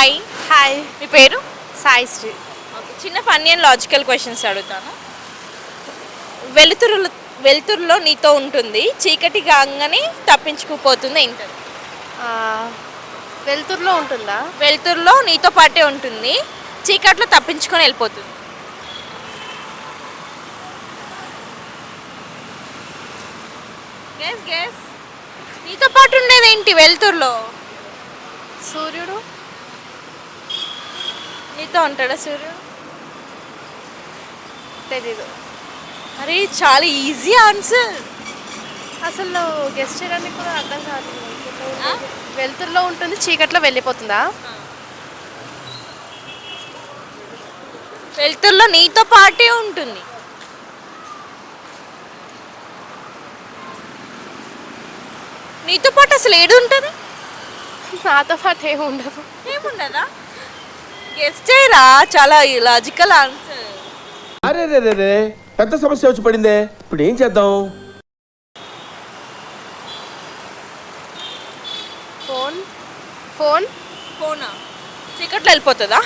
Hi hi మీ పేరు? Sai Shri. Okay చిన్న ఫన్నీ అండ్ లాజికల్ క్వశ్చన్స్ అడుగుతాను. వెలుతురులో వెలుతురులో నీతో ఉంటుంది చీకటి కాగానే తప్పించుకుపోతుంది ఏంటది? ఆ, వెలుతురులో ఉంటుందా? వెలుతురులో నీతో పాటే ఉంటుంది చీకట్లో తప్పించుకొని వెళ్ళిపోతుంది. గెస్ గెస్ నీతో పాటు ఉండేది ఏంటి వెలుతురులో? సూర్యుడు. నీతో ఉంటాడా సూర్యుడు తెలీదు. అరే చాలా ఈజీ ఆన్సర్. అసలు గెస్ట్ చేయడానికి కూడా అర్థం కాదు. వెలుతురులో ఉంటుంది చీకట్లో వెళ్ళిపోతుందా? వెలుతురులో నీతో పాటే ఉంటుంది. నీతో పాటు అసలు ఏడు ఉంటుంది నాతో పాటు ఏమి ఉండదు ఏముండదా? చేయరా చాలా లాజికల్ ఆన్సర్ అరే రే రే రే పెద్ద సమస్య వచ్చి పడిందే. ఇప్పుడు ఏం చేద్దాం? ఫోన్ ఫోన్ ఫోనా చీకట్లో వెళ్ళిపోతుందా?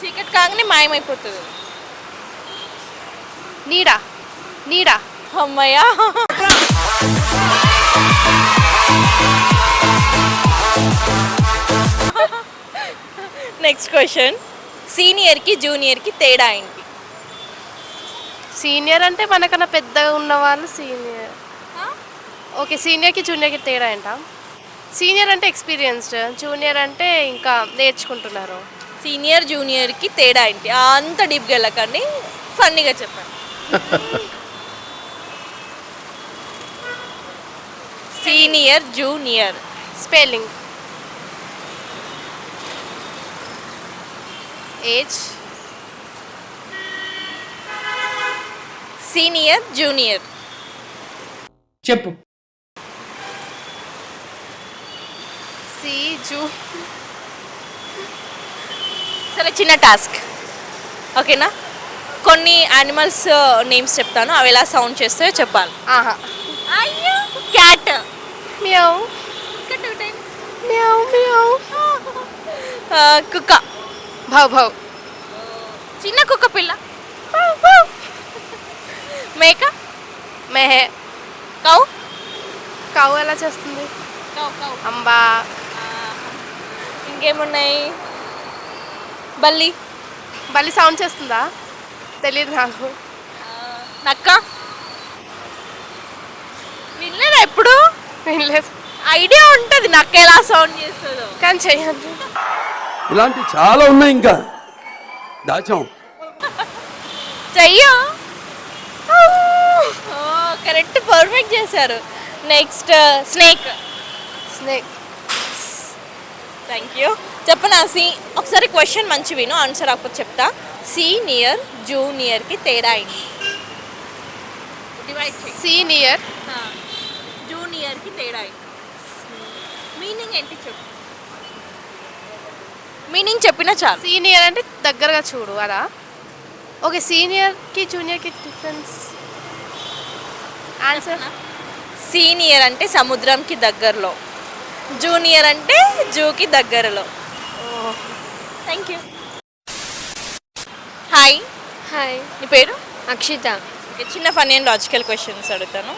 చీకటి కాగానే మాయమైపోతుంది. నీడా? నీడా? అమ్మయ్యా. నెక్స్ట్ క్వశ్చన్ సీనియర్కి జూనియర్కి తేడా ఏంటి? సీనియర్ అంటే మనకన్నా పెద్దగా ఉన్న వాళ్ళు సీనియర్ ఓకే సీనియర్కి జూనియర్కి తేడా ఏంట? సీనియర్ అంటే ఎక్స్పీరియన్స్డ్ జూనియర్ అంటే ఇంకా నేర్చుకుంటున్నారు. సీనియర్ జూనియర్కి తేడా ఏంటి? అంత డీప్గా వెళ్ళకండి. ఫన్నీగా చెప్పండి. Senior junior spelling age senior junior చెప్పు. సి జూ సరే చిన్న టాస్క్. ఓకేనా? కొన్ని యానిమల్స్ నేమ్స్ చెప్తాను. అవి ఎలా సౌండ్ చేస్తే చెప్పాలి. ఆహా. అయ్యో! క్యాట్ మ్యావ్. ఇంకా టూ టైమ్స్ మ్యావ్ మ్యావ్. కుక్క. భౌ భౌ చిన్న కుక్క పిల్ల. మేక? మెహే. కౌ? కౌ ఎలా చేస్తుంది? అంబా. ఇంకేమున్నాయి? బల్లి. బలి సౌండ్ చేస్తుందా? తెలియదు నాకు. నక్క. వినలేదా ఎప్పుడు? వినలేదు. ఐడియా ఉంటుంది నక్క ఎలా సౌండ్ చేస్తుందో. కానీ చెయ్యండి ఇలాంటి చాలా ఉన్నాయి ఇంకా. దాచాం. చెయ్యో. కరెక్ట్ పర్ఫెక్ట్ చేశారు. Next snake. Snake. Thank you. చెప్పనా సి ఒకసారి క్వశ్చన్ మంచి విను ఆన్సర్ అప్పుడు చెప్తా. సీనియర్ జూనియర్కి తేడా ఏంటి? Divide senior. జూనియర్కి తేడా ఏంటి? మీనింగ్ ఏంటి చెప్పు. మీనింగ్ చెప్పినా చాలు. సీనియర్ అంటే దగ్గరగా చూడు అదా? ఓకే సీనియర్కి జూనియర్కి డిఫరెన్స్? ఆన్సర్? సీనియర్ అంటే సముద్రంకి దగ్గరలో. జూనియర్ అంటే జూకి దగ్గరలో. Thank you. హాయ్. హాయ్. నీ పేరు? అక్షిత. చిన్న ఫన్నీ అండ్ లాజికల్ క్వశ్చన్స్ అడుగుతాను.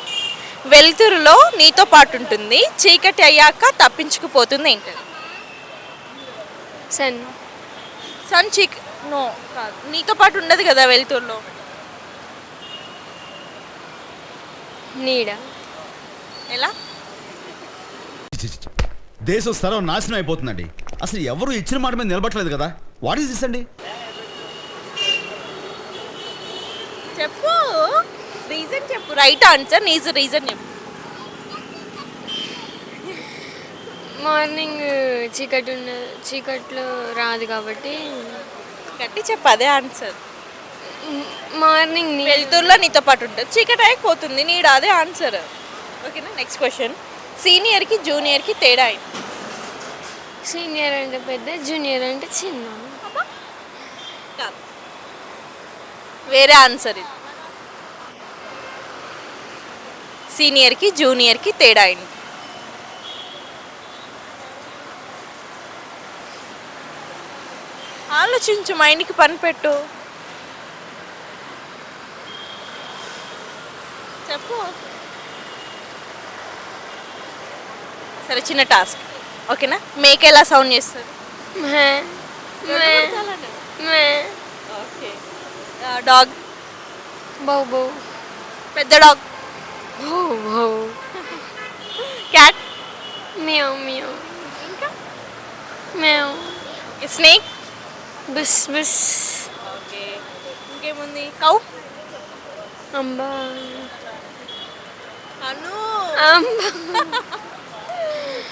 వెలుతురులో నీతో పాటు ఉంటుంది చీకటి అయ్యాక తప్పించుకుపోతుంది ఏంటది సన్ సన్ చీక నో కాదు. నీతో పాటు ఉండదు కదా వెలుతురులో నీడ ఎలా? దేశం స్థలం నాశనం అయిపోతుందండి. అసలు ఎవరు ఇచ్చిన మాట మీద నిలబట్టలేదు కదా. వాట్ ఈస్ దిస్ అండి? చెప్పు. రీజన్ చెప్పు. రైట్ ఆన్సర్ నీజ్ రీజన్ చెప్పు. మార్నింగ్ చీకటి ఉన్న చీకట్లో రాదు కాబట్టి గట్టి చెప్పు అదే ఆన్సర్ మార్నింగ్ నీ వెలుతురులో నీతో పాటు ఉంటుంది. చీకటి అయిపోతుంది నీడు అదే ఆన్సర్ ఓకేనా? నెక్స్ట్ క్వశ్చన్ సీనియర్కి జూనియర్కి తేడా ఏంటి? సీనియర్ అంటే పెద్ద జూనియర్ అంటే చిన్న. కాదు. వేరే ఆన్సర్ ఇది. సీనియర్కి జూనియర్కి తేడా ఏంటి? ఆలోచించు మైండ్కి పని పెట్టు. చెప్పు. సరే చిన్న టాస్క్. ఓకేనా? మేక ఎలా సౌండ్ చేస్తారు? డాగ్. బౌ బౌ. పెద్ద డాగ్. క్యాట్. మియావ్ మియావ్ మియావ్ స్నేక్? బిస్ బిస్. ఓకే. ఇంకేముంది? కౌ? అంబా. అను. అంబా.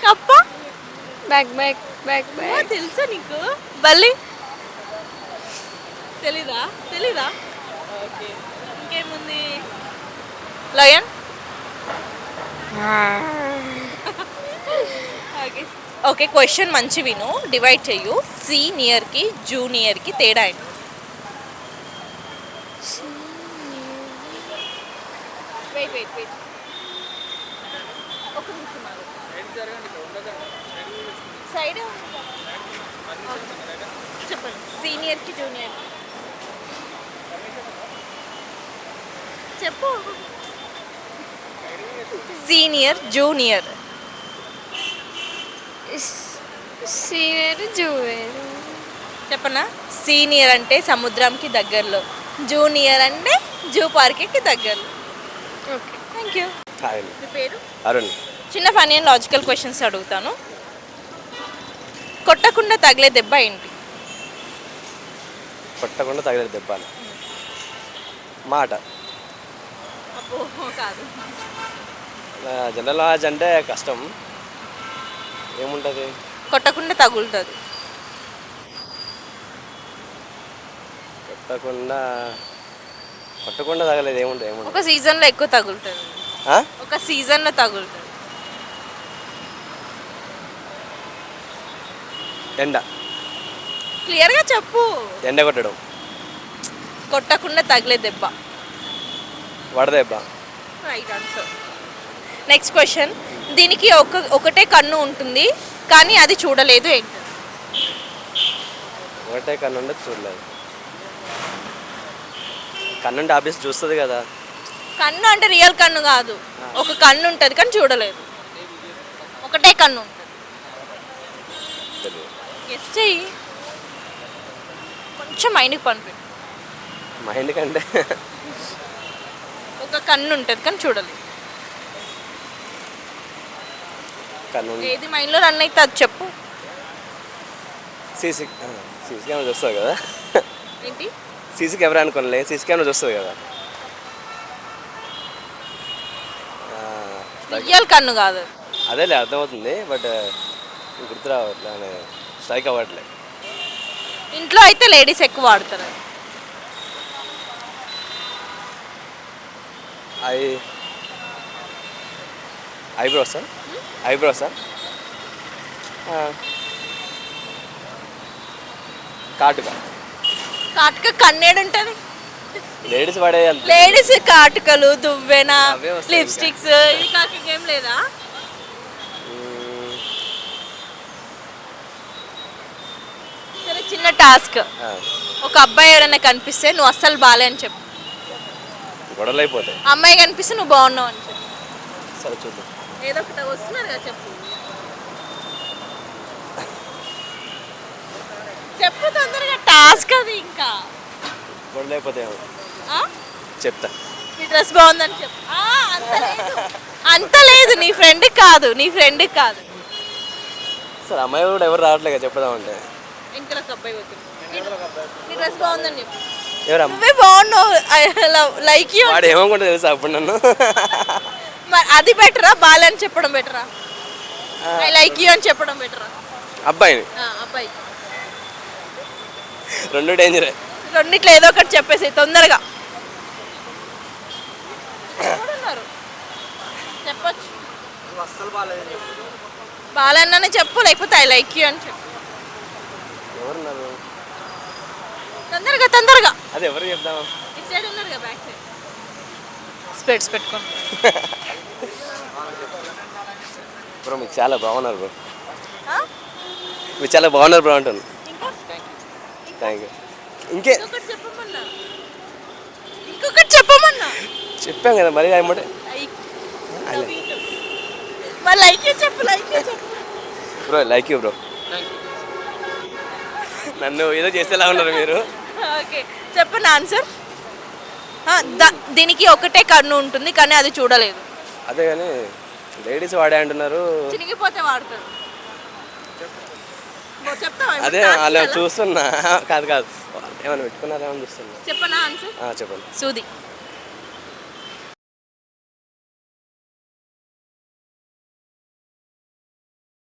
కప్ప? బ్యాక్ బ్యాక్ బ్యాక్ బ్యాక్. తెలుసా నీకు? బల్లి? తెలీదా? తెలీదా? ఓకే. ఇంకేముంది? లయన్? ఓకే. ఓకే క్వశ్చన్ మంచి విను. డివైడ్ చెయ్యు. సీనియర్కి జూనియర్కి తేడా ఏంటి? వెయిట్ వెయిట్ వెయిట్ ఒక నిమిషం ఆగు. సైడ్ చెప్పండి. సీనియర్కి జూనియర్ చెప్పు. Senior junior senior junior. చెప్పనా? సీనియర్ అంటే సముద్రంకి దగ్గరలో. జూనియర్ అంటే జూ పార్క్కి దగ్గరలో. ఓకే. థ్యాంక్ యూ హాయ్ మీ పేరు? అరుణ్. చిన్న ఫనీ అండ్ లాజికల్ క్వశ్చన్స్ అడుగుతాను. కొట్టకుండా తగిలే దెబ్బ ఏంటి? కొట్టకుండా తగిలేదు దెబ్బలు మాట. అబ్బో కాదు. జనరల్ నాలెడ్జ్ అంటే కష్టం. ఏముంటుంది? కొట్టకుండా తగులుతుంది. కొట్టకుండా కొట్టకుండా తగలేదు ఏముంటుంది ఏముంటుంది? ఒక సీజన్లో ఎక్కువ తగులుతుంది. ఆ? ఒక సీజన్లో తగులుతుంది. ఎండ. క్లియర్గా చెప్పు. ఎండ కొట్టడం. కొట్టకుండా తగిలే దెబ్బ. వడదెబ్బ రైట్ ఆన్సర్. నెక్స్ట్ క్వశ్చన్ దీనికి ఒక ఒకటే కన్ను ఉంటుంది కానీ అది చూడలేదు ఏంటి? ఒకటే కన్ను ఉంటే చూడలేదు. కన్నుంటే ఆఫీస్ చూస్తుంది కదా. కన్ను అంటే రియల్ కన్ను కాదు. ఒక కన్ను ఉంటుంది కానీ చూడలేదు. ఒకటే కన్ను ఉంటుంది. ఎస్ చెయ్యి. కొంచెం మైండ్కి పనిపెట్టు మైండ్ కంటే. ఒక కన్ను ఉంటుంది కానీ చూడలేదు. కన్ను ఏది మైండ్లో రన్ అయితే అది చెప్పు. సీసీ సీసీ కెమెరా చూస్తుంది కదా. ఏంటి? సీసీ కెమెరా అనుకోలే సీసీ కెమెరా చూస్తుంది కదా. రియల్ కన్ను కాదు. అదేలే అర్థమవుతుంది బట్ గుర్తు రావట్లే స్ట్రైక్ అవ్వట్లే. ఇంట్లో అయితే లేడీస్ ఎక్కువ వాడతారు. ఐ ఐబ్రోసా? ఐబ్రోసా కాటుక. కాటుక కన్నేడు ఉంటుంది లేడీస్ పడే లేడీస్ కాటుకలు దువ్వెన లిప్స్టిక్స్ ఇవి కాక ఇంకేం లేదా? సరే చిన్న టాస్క్. ఒక అబ్బాయి ఎవరైనా కనిపిస్తే నువ్వు అస్సలు బాలే అని చెప్పు. గొడవలు అయిపోతాయి. అమ్మాయి కనిపిస్తే నువ్వు బాగున్నావు అని చెప్పు. సరే చూద్దాం. ఏదో ఒకటి వస్తున్నారు కదా చెప్పు. చెప్పు తొందరగా టాస్క్ అది ఇంకా. ఆ? చెప్తా. నీ డ్రెస్ బాగుందని చెప్పు. అంత లేదు. అంత లేదు నీ ఫ్రెండ్ కాదు నీ ఫ్రెండ్ కాదు. సరే అమ్మాయి కూడా ఎవరు రావట్లేదు చెప్పుదామంటే? ఇంట్లో ఒక అబ్బాయి పోతుంది నీ డ్రెస్ బాగుందని చెప్పు. నువ్వే బాగున్నావు. Like you. వాడు ఏమనుకుంటే తెలుసా అప్పుడు నన్ను? అది బెటరా బాలే అని చెప్పడం బెటరా ఐ లైక్ యూ అని చెప్పడం బెటరా అబ్బాయిని. అబ్బాయి. రెండు డేంజరే రెండిట్లో ఏదో ఒకటి చెప్పేసి తొందరగా? చెప్పొచ్చు. బాలన్ననే చెప్పు లేకపోతే ఐ లైక్ యూ అని చెప్పు. తొందరగా తొందరగా. అది ఎవరు చెప్దాం ఇటు సైడ్ ఉన్నారుగా బ్యాక్ సైడ్ స్పెట్స్ పెట్టుకోండి బ్రో మీకు చాలా బాగున్నారు బ్రో? మీరు చాలా బాగున్నారు బ్రో అంటాను థ్యాంక్ యూ ఇంకే ఇంకొకటి చెప్పమన్నా? ఇంకొకటి చెప్పమన్నా? చెప్పాం కదా మరి ఏమంటే లైక్ మరి లైక్ చెప్పు లైక్ చెప్పు. Bro like you bro. నన్ను ఏదో చేసేలా ఉన్నారు మీరు. ఓకే చెప్పండి ఆన్సర్. దీనికి ఒకటే కన్ను ఉంటుంది కానీ అది చూడలేదు. అదే కానీ లేడీస్ వాడే అంటున్నారు. చినిగిపోతే ఇప్పుడు అదే కదా? చూస్తున్నా. కాదు కాదు. ఏమైనా పెట్టుకున్నారేమో చూస్తున్నా. చెప్పనా ఆన్సర్? ఆ, చెప్పండి. సూది.